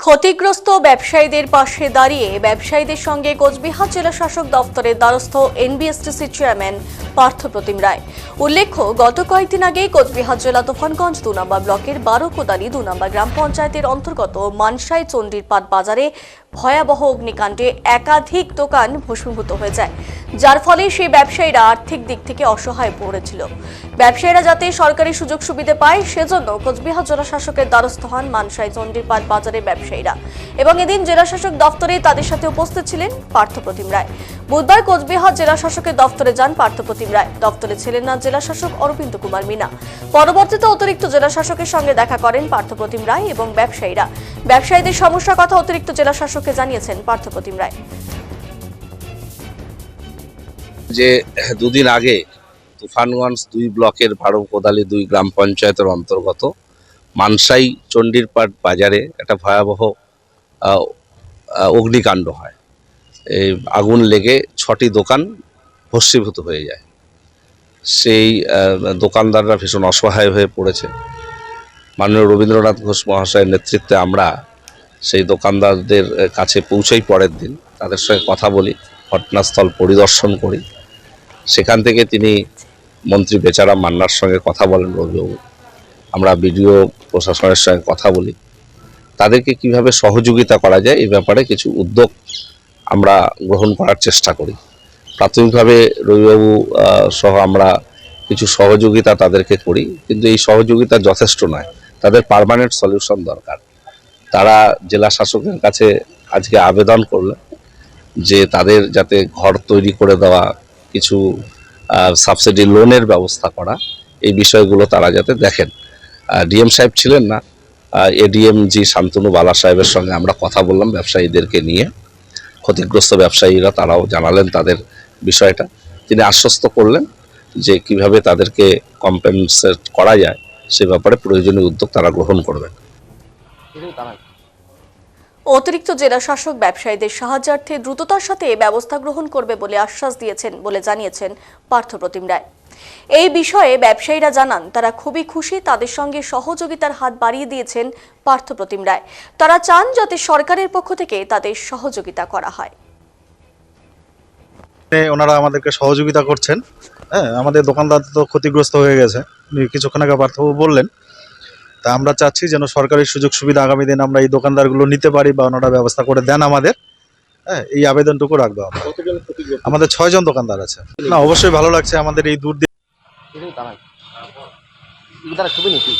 ক্ষতিগ্রস্ত ব্যবসায়ীদের পাশে দাঁড়িয়ে ব্যবসায়ীদের সঙ্গে কোচবিহার জেলা শাসক দপ্তরের দ্বারস্থ এনবিএসটিসি চেয়ারম্যান পার্থপ্রতিম রায়। উল্লেখ্য, গত কয়েকদিন আগেই কোচবিহার জেলা তুফানগঞ্জ দু নম্বর ব্লকের বারো কোদালি দু গ্রাম পঞ্চায়েতের অন্তর্গত মানসাই চণ্ডীরপাট বাজারে ভয়াবহ অগ্নিকাণ্ডে একাধিক দোকান ভস্মীভূত হয়ে যায়। যার ফলে সেই ব্যবসায়ীরা আর্থিক দিক থেকে অসহায় পড়েছিল। ব্যবসায়ীরা যাতে সরকারি সুযোগ সুবিধা পায়, সেজন্য কোচবিহার জেলা শাসকের দ্বারস্থ হন মানসাই চণ্ডীরপাট বাজারের ব্যবসায়ীরা এবং এদিন জেলা শাসক দপ্তরে তাদের সাথে উপস্থিত ছিলেন পার্থপ্রতিম রায়। বুধবার কোচবিহার জেলা শাসকের দপ্তরে যান পার্থপ্রতিম রায়। দপ্তরে ছিলেন না জেলা শাসক অরবিন্দ কুমার মিনা। পরবর্তীতে অতিরিক্ত জেলা শাসকের সঙ্গে দেখা করেন পার্থপ্রতিম রায় এবং ব্যবসায়ীরা। ব্যবসায়ীদের সমস্যার কথা অতিরিক্ত জেলা শাসককে জানিয়েছেন পার্থপ্রতিম রায়। যে দুদিন আগে তুফানগঞ্জ দুই ব্লকের ভাড়ো কোদালি দুই গ্রাম পঞ্চায়েতের অন্তর্গত মানসাই চণ্ডীরপাট বাজারে একটা ভয়াবহ অগ্নিকাণ্ড হয়। এই আগুন লেগে ছটি দোকান ভস্মীভূত হয়ে যায়। সেই দোকানদাররা ভীষণ অসহায় হয়ে পড়েছে। মাননীয় রবীন্দ্রনাথ ঘোষ মহাশয়ের নেতৃত্বে আমরা সেই দোকানদারদের কাছে পৌঁছাই পরের দিন তাদের সঙ্গে কথা বলি, ঘটনাস্থল পরিদর্শন করি। সেখান থেকে তিনি মন্ত্রী বেচারা মান্নার সঙ্গে কথা বলেন রবিবাবু আমরা বিডিও প্রশাসনের সঙ্গে কথা বলি। তাদেরকে কীভাবে সহযোগিতা করা যায় এই ব্যাপারে কিছু উদ্যোগ আমরা গ্রহণ করার চেষ্টা করি। প্রাথমিকভাবে রবিবাবু সহ আমরা কিছু সহযোগিতা তাদেরকে করি, কিন্তু এই সহযোগিতা যথেষ্ট নয়। তাদের পার্মানেন্ট সলিউশন দরকার। তারা জেলা শাসকের কাছে আজকে আবেদন করলেন যে তাদের যাতে ঘর তৈরি করে দেওয়া কিছু সাবসিডি লোনের ব্যবস্থা করা, এই বিষয়গুলো তারা যাতে দেখেন। ডিএম সাহেব ছিলেন না এডিএম জি শান্তনু বালা সাহেবের সঙ্গে আমরা কথা বললাম ব্যবসায়ীদেরকে নিয়ে। ক্ষতিগ্রস্ত ব্যবসায়ীরা তারাও জানালেন তাদের বিষয়টা। তিনি আশ্বস্ত করলেন যে কীভাবে তাদেরকে কম্পেনসেট করা যায়, সে ব্যাপারে প্রয়োজনীয় উদ্যোগ তারা গ্রহণ করবেন। অতিরিক্ত জেলা শাসক ব্যবসায়ীদের সাহায্যার্থে দ্রুততার সাথে ব্যবস্থা গ্রহণ করবে বলে আশ্বাস দিয়েছেন বলে জানিয়েছেন পার্থপ্রতিম রায়। এই বিষয়ে ব্যবসায়ীরা জানান, তারা খুবই খুশি তাদের সঙ্গে সহযোগিতার হাত বাড়িয়ে দিয়েছেন পার্থপ্রতিম রায়। তারা চান যাতে সরকারের পক্ষ থেকে তাদের সহযোগিতা করা হয়। ওনারা আমাদেরকে সহযোগিতা করছেন। হ্যাঁ আমাদের দোকানদার তো ক্ষতিগ্রস্ত হয়ে গেছে। কিছুক্ষণ আগে পার্থবাবু বললেন তা আমরা চাচ্ছি যেন সরকারি সুযোগ সুবিধা আগামী দিন আমরা এই দোকানদারগুলো নিতে পারি বা ওনারা ব্যবস্থা করে দেন আমাদের। হ্যাঁ এই আবেদনটুকু রাখব আমরা। আমাদের ছয়জন দোকানদার আছে। না অবশ্যই ভালো লাগছে আমাদের এই দূর 이